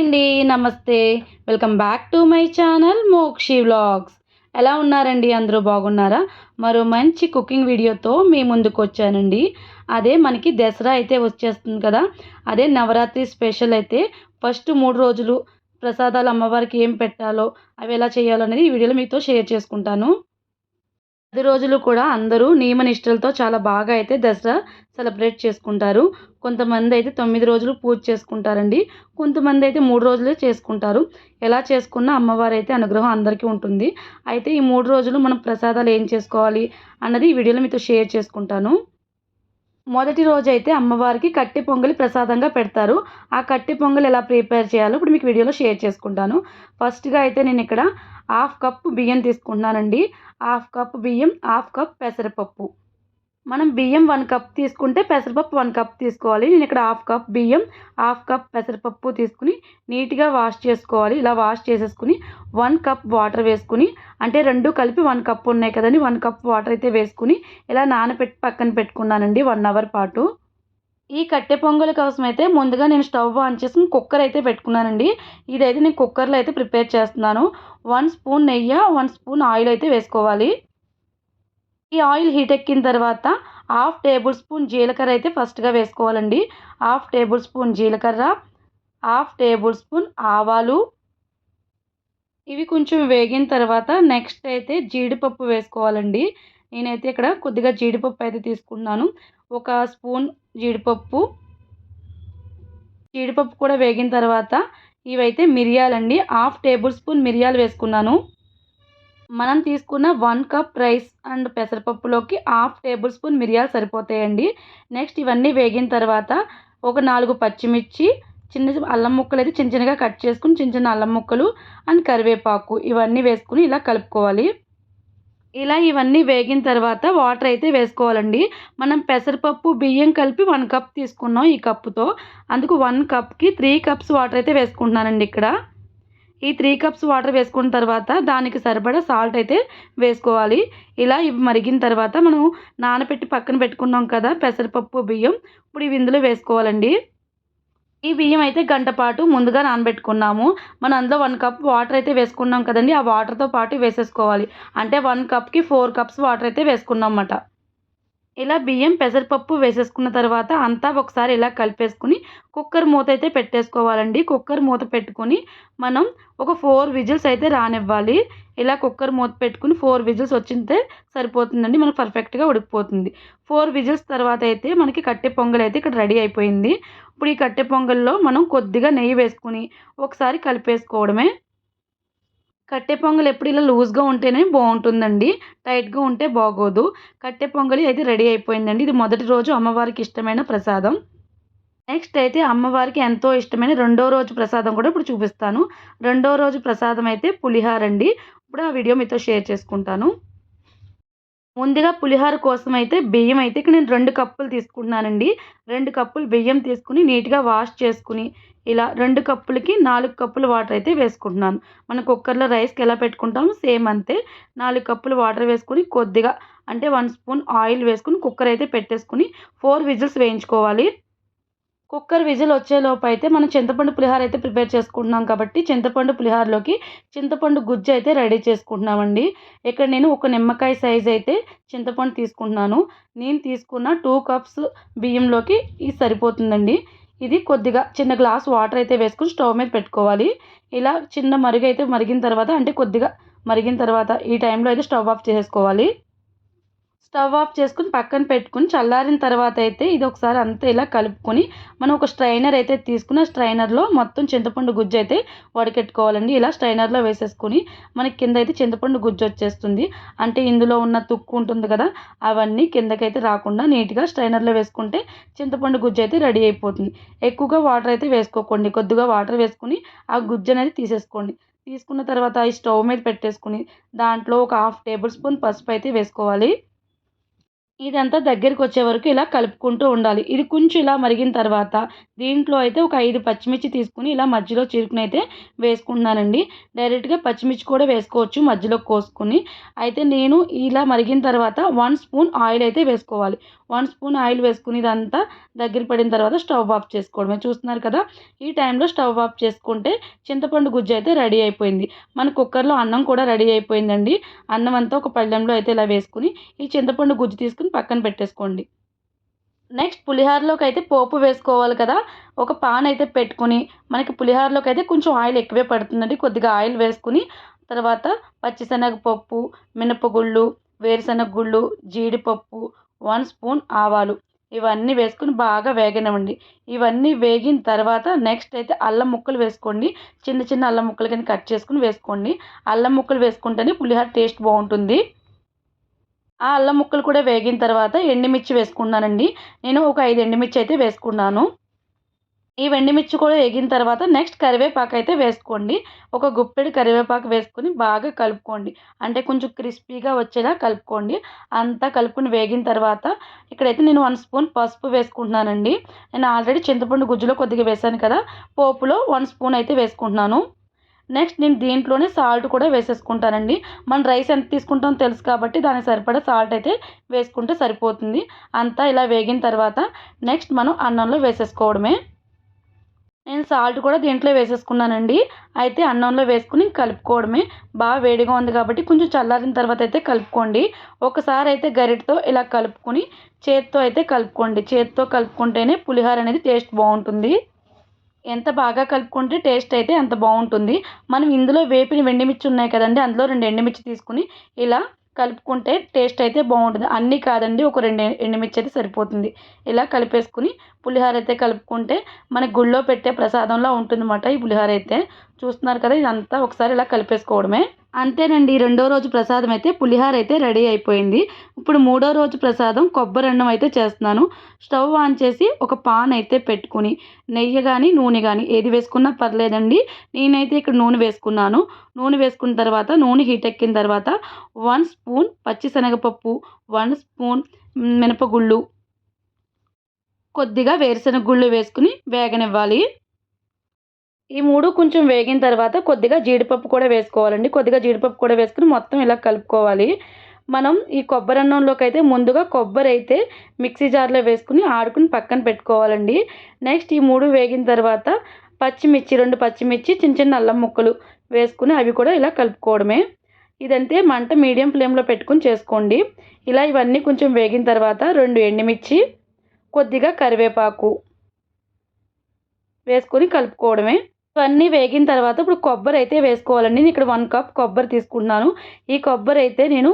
అండి నమస్తే. Welcome back to my channel Mokshi vlogs. ఎలా ఉన్నారండి? అందరూ బాగున్నారా? మరో మంచి కుకింగ్ వీడియోతో మీ ముందుకు వచ్చానండి. అదే మనకి దసరా అయితే వచ్చేస్తుంది కదా. అదే నవరాత్రి స్పెషల్ అయితే ఫస్ట్ మూడు రోజులు ప్రసాదాలు అమ్మవారికి ఏం పెట్టాలో అవి ఎలా చేయాలో అనేది ఈ వీడియోలో మీతో షేర్ చేసుకుంటాను. పది రోజులు కూడా అందరూ నియమ నిష్టలతో చాలా బాగా అయితే దసరా సెలబ్రేట్ చేసుకుంటారు. కొంతమంది అయితే తొమ్మిది రోజులు పూజ చేసుకుంటారండి. కొంతమంది అయితే మూడు రోజులే చేసుకుంటారు. ఎలా చేసుకున్న అమ్మవారు అయితే అనుగ్రహం అందరికీ ఉంటుంది. అయితే ఈ మూడు రోజులు మనం ప్రసాదాలు ఏం చేసుకోవాలి అన్నది ఈ వీడియోలో మీతో షేర్ చేసుకుంటాను. మొదటి రోజు అయితే అమ్మవారికి కట్టె పొంగలి ప్రసాదంగా పెడతారు. ఆ కట్టె పొంగలి ఎలా ప్రిపేర్ చేయాలో ఇప్పుడు మీకు వీడియోలో షేర్ చేసుకుంటాను. ఫస్ట్గా అయితే నేను ఇక్కడ హాఫ్ కప్ బియ్యం తీసుకుంటున్నానండి. హాఫ్ కప్ బియ్యం హాఫ్ కప్ పెసరపప్పు. మనం బియ్యం వన్ కప్ తీసుకుంటే పెసరపప్పు వన్ కప్ తీసుకోవాలి. నేను ఇక్కడ హాఫ్ కప్ బియ్యం హాఫ్ కప్ పెసరపప్పు తీసుకుని నీట్గా వాష్ చేసుకోవాలి. ఇలా వాష్ చేసేసుకుని వన్ కప్ వాటర్ వేసుకుని అంటే రెండు కలిపి వన్ కప్ ఉన్నాయి కదండి వన్ కప్ వాటర్ అయితే వేసుకుని ఇలా నానబెట్టి పక్కన పెట్టుకున్నానండి వన్ అవర్ పాటు. ఈ కట్టె పొంగల్ కోసం అయితే ముందుగా నేను స్టవ్ ఆన్ చేసుకుని కుక్కర్ అయితే పెట్టుకున్నానండి. ఇదైతే నేను కుక్కర్లో అయితే ప్రిపేర్ చేస్తున్నాను. వన్ స్పూన్ నెయ్యి వన్ స్పూన్ ఆయిల్ అయితే వేసుకోవాలి. ఈ ఆయిల్ హీట్ ఎక్కిన తర్వాత హాఫ్ టేబుల్ స్పూన్ జీలకర్ర అయితే ఫస్ట్గా వేసుకోవాలండి. హాఫ్ టేబుల్ స్పూన్ జీలకర్ర హాఫ్ టేబుల్ స్పూన్ ఆవాలు. ఇవి కొంచెం వేగిన తర్వాత నెక్స్ట్ అయితే జీడిపప్పు వేసుకోవాలండి. నేనైతే ఇక్కడ కొద్దిగా జీడిపప్పు అయితే తీసుకున్నాను ఒక స్పూన్ జీడిపప్పు. జీడిపప్పు కూడా వేగిన తర్వాత ఇవైతే మిరియాలండి. హాఫ్ టేబుల్ స్పూన్ మిరియాలు వేసుకున్నాను. మనం తీసుకున్న వన్ కప్ రైస్ అండ్ పెసరపప్పులోకి హాఫ్ టేబుల్ స్పూన్ మిరియాలు సరిపోతాయండి. నెక్స్ట్ ఇవన్నీ వేగిన తర్వాత ఒక నాలుగు పచ్చిమిర్చి చిన్న అల్లం ముక్కలు అయితే చిన్న చిన్నగా కట్ చేసుకుని చిన్న చిన్న అల్లం ముక్కలు అండ్ కరివేపాకు ఇవన్నీ వేసుకుని ఇలా కలుపుకోవాలి. ఇలా ఇవన్నీ వేగిన తర్వాత వాటర్ అయితే వేసుకోవాలండి. మనం పెసరపప్పు బియ్యం కలిపి వన్ కప్ తీసుకున్నాం ఈ కప్పుతో. అందుకు వన్ కప్కి త్రీ కప్స్ వాటర్ అయితే వేసుకుంటున్నానండి ఇక్కడ. ఈ త్రీ కప్స్ వాటర్ వేసుకున్న తర్వాత దానికి సరిపడా సాల్ట్ అయితే వేసుకోవాలి. ఇలా ఇవి మరిగిన తర్వాత మనం నానబెట్టి పక్కన పెట్టుకున్నాం కదా పెసరపప్పు బియ్యం. ఇప్పుడు ఇవి ఇందులో వేసుకోవాలండి. ఈ బియ్యం అయితే గంట పాటు ముందుగా నానబెట్టుకున్నాము. మనం అందులో వన్ కప్ వాటర్ అయితే వేసుకున్నాం కదండి ఆ వాటర్తో పాటు వేసేసుకోవాలి. అంటే వన్ కప్కి ఫోర్ కప్స్ వాటర్ అయితే వేసుకున్నాం అన్నమాట. ఇలా బియ్యం పెసరపప్పు వేసేసుకున్న తర్వాత అంతా ఒకసారి ఇలా కలిపేసుకుని కుక్కర్ మూత అయితే పెట్టేసుకోవాలండి. కుక్కర్ మూత పెట్టుకొని మనం ఒక ఫోర్ విజిల్స్ అయితే రానివ్వాలి. ఇలా కుక్కర్ మూత పెట్టుకుని ఫోర్ విజిల్స్ వచ్చింటే సరిపోతుందండి. మనకు పర్ఫెక్ట్గా ఉడికిపోతుంది. ఫోర్ విజిల్స్ తర్వాత అయితే మనకి కట్టె పొంగల్ అయితే ఇక్కడ రెడీ అయిపోయింది. ఇప్పుడు ఈ కట్టె పొంగల్లో మనం కొద్దిగా నెయ్యి వేసుకుని ఒకసారి కలిపేసుకోవడమే కట్టె పొంగలి ఎప్పుడు ఇలా లూజ్గా ఉంటేనే బాగుంటుందండి. టైట్గా ఉంటే బాగోదు. కట్టె పొంగలి అయితే రెడీ అయిపోయిందండి. ఇది మొదటి రోజు అమ్మవారికి ఇష్టమైన ప్రసాదం. నెక్స్ట్ అయితే అమ్మవారికి ఎంతో ఇష్టమైన రెండో రోజు ప్రసాదం కూడా ఇప్పుడు చూపిస్తాను. రెండో రోజు ప్రసాదం అయితే పులిహార అండి ఇప్పుడు ఆ వీడియో మీతో షేర్ చేసుకుంటాను. ముందుగా పులిహోర కోసం అయితే బియ్యం అయితే ఇక్కడ నేను రెండు కప్పులు తీసుకుంటున్నానండి. రెండు కప్పులు బియ్యం తీసుకుని నీట్గా వాష్ చేసుకుని ఇలా రెండు కప్పులకి నాలుగు కప్పులు వాటర్ అయితే వేసుకుంటున్నాను. మన కుక్కర్లో రైస్కి ఎలా పెట్టుకుంటామో సేమ్ అంతే. నాలుగు కప్పులు వాటర్ వేసుకుని కొద్దిగా అంటే వన్ స్పూన్ ఆయిల్ వేసుకుని కుక్కర్ అయితే పెట్టేసుకుని ఫోర్ విజిల్స్ వేయించుకోవాలి. కుక్కర్ విజిల్ వచ్చేలోపు అయితే మనం చింతపండు పులిహార అయితే ప్రిపేర్ చేసుకుంటున్నాం కాబట్టి చింతపండు పులిహారలోకి చింతపండు గుజ్జు అయితే రెడీ చేసుకుంటున్నామండి. ఇక్కడ నేను ఒక నిమ్మకాయ సైజ్ అయితే చింతపండు తీసుకుంటున్నాను. నేను తీసుకున్న టూ కప్స్ బియ్యంలోకి ఇది సరిపోతుందండి. ఇది కొద్దిగా చిన్న గ్లాస్ వాటర్ అయితే వేసుకుని స్టవ్ మీద పెట్టుకోవాలి. ఇలా చిన్న మరుగు అయితే మరిగిన తర్వాత అంటే కొద్దిగా మరిగిన తర్వాత ఈ టైంలో అయితే స్టవ్ ఆఫ్ చేసేసుకోవాలి. స్టవ్ ఆఫ్ చేసుకుని పక్కన పెట్టుకుని చల్లారిన తర్వాత అయితే ఇది ఒకసారి అంతా ఇలా కలుపుకొని మనం ఒక స్ట్రైనర్ అయితే తీసుకున్న స్ట్రైనర్లో మొత్తం చింతపండు గుజ్జు అయితే వడకెట్టుకోవాలండి. ఇలా స్ట్రైనర్లో వేసేసుకొని మనకి కింద అయితే చింతపండు గుజ్జు వచ్చేస్తుంది. అంటే ఇందులో ఉన్న తుక్కు ఉంటుంది కదా అవన్నీ కిందకైతే రాకుండా నీట్గా స్ట్రైనర్లో వేసుకుంటే చింతపండు గుజ్జు అయితే రెడీ అయిపోతుంది. ఎక్కువగా వాటర్ అయితే వేసుకోకండి. కొద్దిగా వాటర్ వేసుకుని ఆ గుజ్జు అనేది తీసేసుకోండి. తీసుకున్న తర్వాత ఈ స్టవ్ మీద పెట్టేసుకుని దాంట్లో ఒక హాఫ్ టేబుల్ స్పూన్ పసుపు అయితే వేసుకోవాలి. ఇదంతా దగ్గరికి వచ్చే వరకు ఇలా కలుపుకుంటూ ఉండాలి. ఇది కొంచెం ఇలా మరిగిన తర్వాత దీంట్లో అయితే ఒక ఐదు పచ్చిమిర్చి తీసుకుని ఇలా మధ్యలో చిరుకుని అయితే వేసుకుంటున్నానండి. డైరెక్ట్గా పచ్చిమిర్చి కూడా వేసుకోవచ్చు మధ్యలో కోసుకుని. అయితే నేను ఇలా మరిగిన తర్వాత వన్ స్పూన్ ఆయిల్ అయితే వేసుకోవాలి. వన్ స్పూన్ ఆయిల్ వేసుకుని ఇదంతా దగ్గర పడిన తర్వాత స్టవ్ ఆఫ్ చేసుకోవడమే. చూస్తున్నారు కదా ఈ టైంలో స్టవ్ ఆఫ్ చేసుకుంటే చింతపండు గుజ్జు అయితే రెడీ అయిపోయింది. మన కుక్కర్లో అన్నం కూడా రెడీ అయిపోయిందండి. అన్నం అంతా ఒక పళ్ళెంలో అయితే ఇలా వేసుకుని ఈ చింతపండు గుజ్జు తీసుకుని పక్కన పెట్టేసుకోండి. నెక్స్ట్ పులిహారలోకి అయితే పోపు వేసుకోవాలి కదా. ఒక పాన్ అయితే పెట్టుకుని మనకి పులిహోరలోకి అయితే కొంచెం ఆయిల్ ఎక్కువే పడుతుందండి. కొద్దిగా ఆయిల్ వేసుకుని తర్వాత పచ్చిశనగపప్పు మినపగుళ్ళు వేరుశనగ గుళ్ళు జీడిపప్పు వన్ స్పూన్ ఆవాలు ఇవన్నీ వేసుకుని బాగా వేగనివ్వండి. ఇవన్నీ వేగిన తర్వాత నెక్స్ట్ అయితే అల్లం ముక్కలు వేసుకోండి. చిన్న చిన్న అల్లం ముక్కలు కానీ కట్ చేసుకుని వేసుకోండి. అల్లం ముక్కలు వేసుకుంటేనే పులిహోర టేస్ట్ బాగుంటుంది. ఆ అల్లం ముక్కలు కూడా వేగిన తర్వాత ఎండుమిర్చి వేసుకున్నానండి నేను ఒక ఐదు ఎండుమిర్చి అయితే వేసుకున్నాను. ఈ వెండిమిర్చి కూడా వేగిన తర్వాత నెక్స్ట్ కరివేపాకు అయితే వేసుకోండి. ఒక గుప్పెడు కరివేపాకు వేసుకొని బాగా కలుపుకోండి. అంటే కొంచెం క్రిస్పీగా వచ్చేలా కలుపుకోండి. అంతా కలుపుకొని వేగిన తర్వాత ఇక్కడైతే నేను వన్ స్పూన్ పసుపు వేసుకుంటున్నానండి. నేను ఆల్రెడీ చింతపండు గుజ్జులో కొద్దిగా వేసాను కదా. పోపులో వన్ స్పూన్ అయితే వేసుకుంటున్నాను. నెక్స్ట్ నేను దీంట్లోనే సాల్ట్ కూడా వేసేసుకుంటానండి. మనం రైస్ ఎంత తీసుకుంటామో తెలుసు కాబట్టి దానికి సరిపడా సాల్ట్ అయితే వేసుకుంటే సరిపోతుంది. అంతా ఇలా వేగిన తర్వాత నెక్స్ట్ మనం అన్నంలో వేసేసుకోవడమే. నేను సాల్ట్ కూడా దీంట్లో వేసేసుకున్నానండి. అయితే అన్నంలో వేసుకుని కలుపుకోవడమే. బాగా వేడిగా ఉంది కాబట్టి కొంచెం చల్లారిన తర్వాత అయితే కలుపుకోండి. ఒకసారి అయితే గరిటతో ఇలా కలుపుకొని చేత్తో అయితే కలుపుకోండి. చేత్తో కలుపుకుంటేనే పులిహోర అనేది టేస్ట్ బాగుంటుంది. ఎంత బాగా కలుపుకుంటే టేస్ట్ అయితే అంత బాగుంటుంది. మనం ఇందులో వేపిన ఎండుమిర్చి ఉన్నాయి కదండి అందులో రెండు ఎండుమిర్చి తీసుకుని ఇలా కలుపుకుంటే టేస్ట్ అయితే బాగుంటుంది. అన్నీ కాదండి ఒక రెండు ఎండుమిర్చి అయితే సరిపోతుంది. ఇలా కలిపేసుకుని పులిహోర అయితే కలుపుకుంటే మన గుళ్ళో పెట్టే ప్రసాదంలో ఉంటుందన్నమాట ఈ పులిహోర అయితే. చూస్తున్నారు కదా ఇదంతా ఒకసారి ఇలా కలిపేసుకోవడమే. అంతేనండి రెండో రోజు ప్రసాదం అయితే పులిహోర అయితే రెడీ అయిపోయింది. ఇప్పుడు మూడో రోజు ప్రసాదం కొబ్బరి అన్నం అయితే చేస్తున్నాను. స్టవ్ ఆన్ చేసి ఒక పాన్ అయితే పెట్టుకుని నెయ్యి కానీ నూనె కానీ ఏది వేసుకున్నా పర్లేదండి. నేనైతే ఇక్కడ నూనె వేసుకున్నాను. నూనె వేసుకున్న తర్వాత నూనె హీట్ ఎక్కిన తర్వాత వన్ స్పూన్ పచ్చిశనగపప్పు వన్ స్పూన్ మినపగుళ్ళు కొద్దిగా వేరుశనగ గుళ్ళు వేసుకుని వేగనివ్వాలి. ఈ మూడు కొంచెం వేగిన తర్వాత కొద్దిగా జీడిపప్పు కూడా వేసుకోవాలండి. కొద్దిగా జీడిపప్పు కూడా వేసుకుని మొత్తం ఇలా కలుపుకోవాలి. మనం ఈ కొబ్బరి అన్నంలోకి అయితే ముందుగా కొబ్బరి అయితే మిక్సీ జార్లో వేసుకుని ఆడుకుని పక్కన పెట్టుకోవాలండి. నెక్స్ట్ ఈ మూడు వేగిన తర్వాత పచ్చిమిర్చి రెండు పచ్చిమిర్చి చిన్న చిన్న అల్లం ముక్కలు వేసుకుని అవి కూడా ఇలా కలుపుకోవడమే. ఇదంతే మంట మీడియం ఫ్లేమ్లో పెట్టుకుని చేసుకోండి. ఇలా ఇవన్నీ కొంచెం వేగిన తర్వాత రెండు ఎండుమిర్చి కొద్దిగా కరివేపాకు వేసుకొని కలుపుకోవడమే. ఇవన్నీ వేగిన తర్వాత ఇప్పుడు కొబ్బరి అయితే వేసుకోవాలండి. నేను ఇక్కడ వన్ కప్ కొబ్బరి తీసుకున్నాను ఈ కొబ్బరి అయితే నేను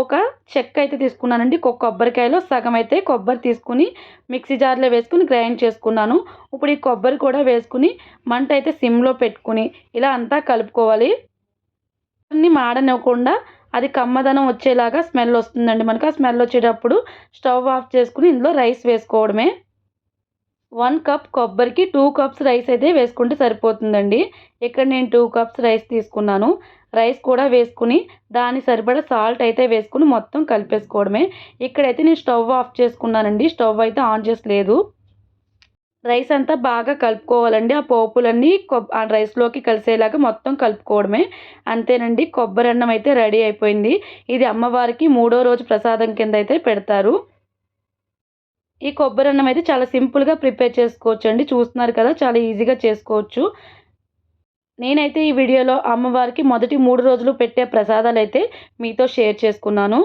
ఒక చెక్క అయితే తీసుకున్నానండి. ఒక కొబ్బరికాయలో సగం అయితే కొబ్బరి తీసుకుని మిక్సీ జార్లో వేసుకుని గ్రైండ్ చేసుకున్నాను. ఇప్పుడు ఈ కొబ్బరి కూడా వేసుకుని మంట అయితే సిమ్లో పెట్టుకుని ఇలా అంతా కలుపుకోవాలి. అన్నీ మాడనివ్వకుండా అది కమ్మదనం వచ్చేలాగా స్మెల్ వస్తుందండి. మనకు ఆ స్మెల్ వచ్చేటప్పుడు స్టవ్ ఆఫ్ చేసుకుని ఇందులో రైస్ వేసుకోవడమే. వన్ కప్ కొబ్బరికి టూ కప్స్ రైస్ అయితే వేసుకుంటే సరిపోతుందండి. ఇక్కడ నేను టూ కప్స్ రైస్ తీసుకున్నాను. రైస్ కూడా వేసుకుని దాని సరిపడా సాల్ట్ అయితే వేసుకుని మొత్తం కలిపేసుకోవడమే. ఇక్కడైతే నేను స్టవ్ ఆఫ్ చేసుకున్నానండి. స్టవ్ అయితే ఆన్ చేసలేదు రైస్ అంతా బాగా కలుపుకోవాలండి. ఆ పోపులన్నీ ఆ రైస్లోకి కలిసేలాగా మొత్తం కలుపుకోవడమే. అంతేనండి. కొబ్బరి అన్నం అయితే రెడీ అయిపోయింది. ఇది అమ్మవారికి మూడో రోజు ప్రసాదం కింద అయితే పెడతారు. ఈ కొబ్బరి అన్నం అయితే చాలా సింపుల్గా ప్రిపేర్ చేసుకోవచ్చు అండి చూస్తున్నారు కదా చాలా ఈజీగా చేసుకోవచ్చు. నేనైతే ఈ వీడియోలో అమ్మవారికి మొదటి మూడు రోజులు పెట్టే ప్రసాదాలు అయితే మీతో షేర్ చేసుకున్నాను.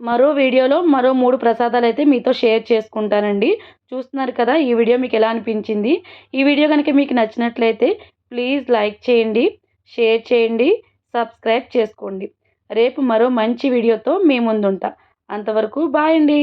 మరో వీడియోలో మరో మూడు ప్రసాదాలు అయితే మీతో షేర్ చేసుకుంటానండి. చూస్తున్నారు కదా ఈ వీడియో మీకు ఎలా అనిపించింది? ఈ వీడియో కనుక మీకు నచ్చినట్లయితే ప్లీజ్ లైక్ చేయండి షేర్ చేయండి సబ్స్క్రైబ్ చేసుకోండి. రేపు మరో మంచి వీడియోతో మీ ముందుంటా. అంతవరకు బాయ్ అండి.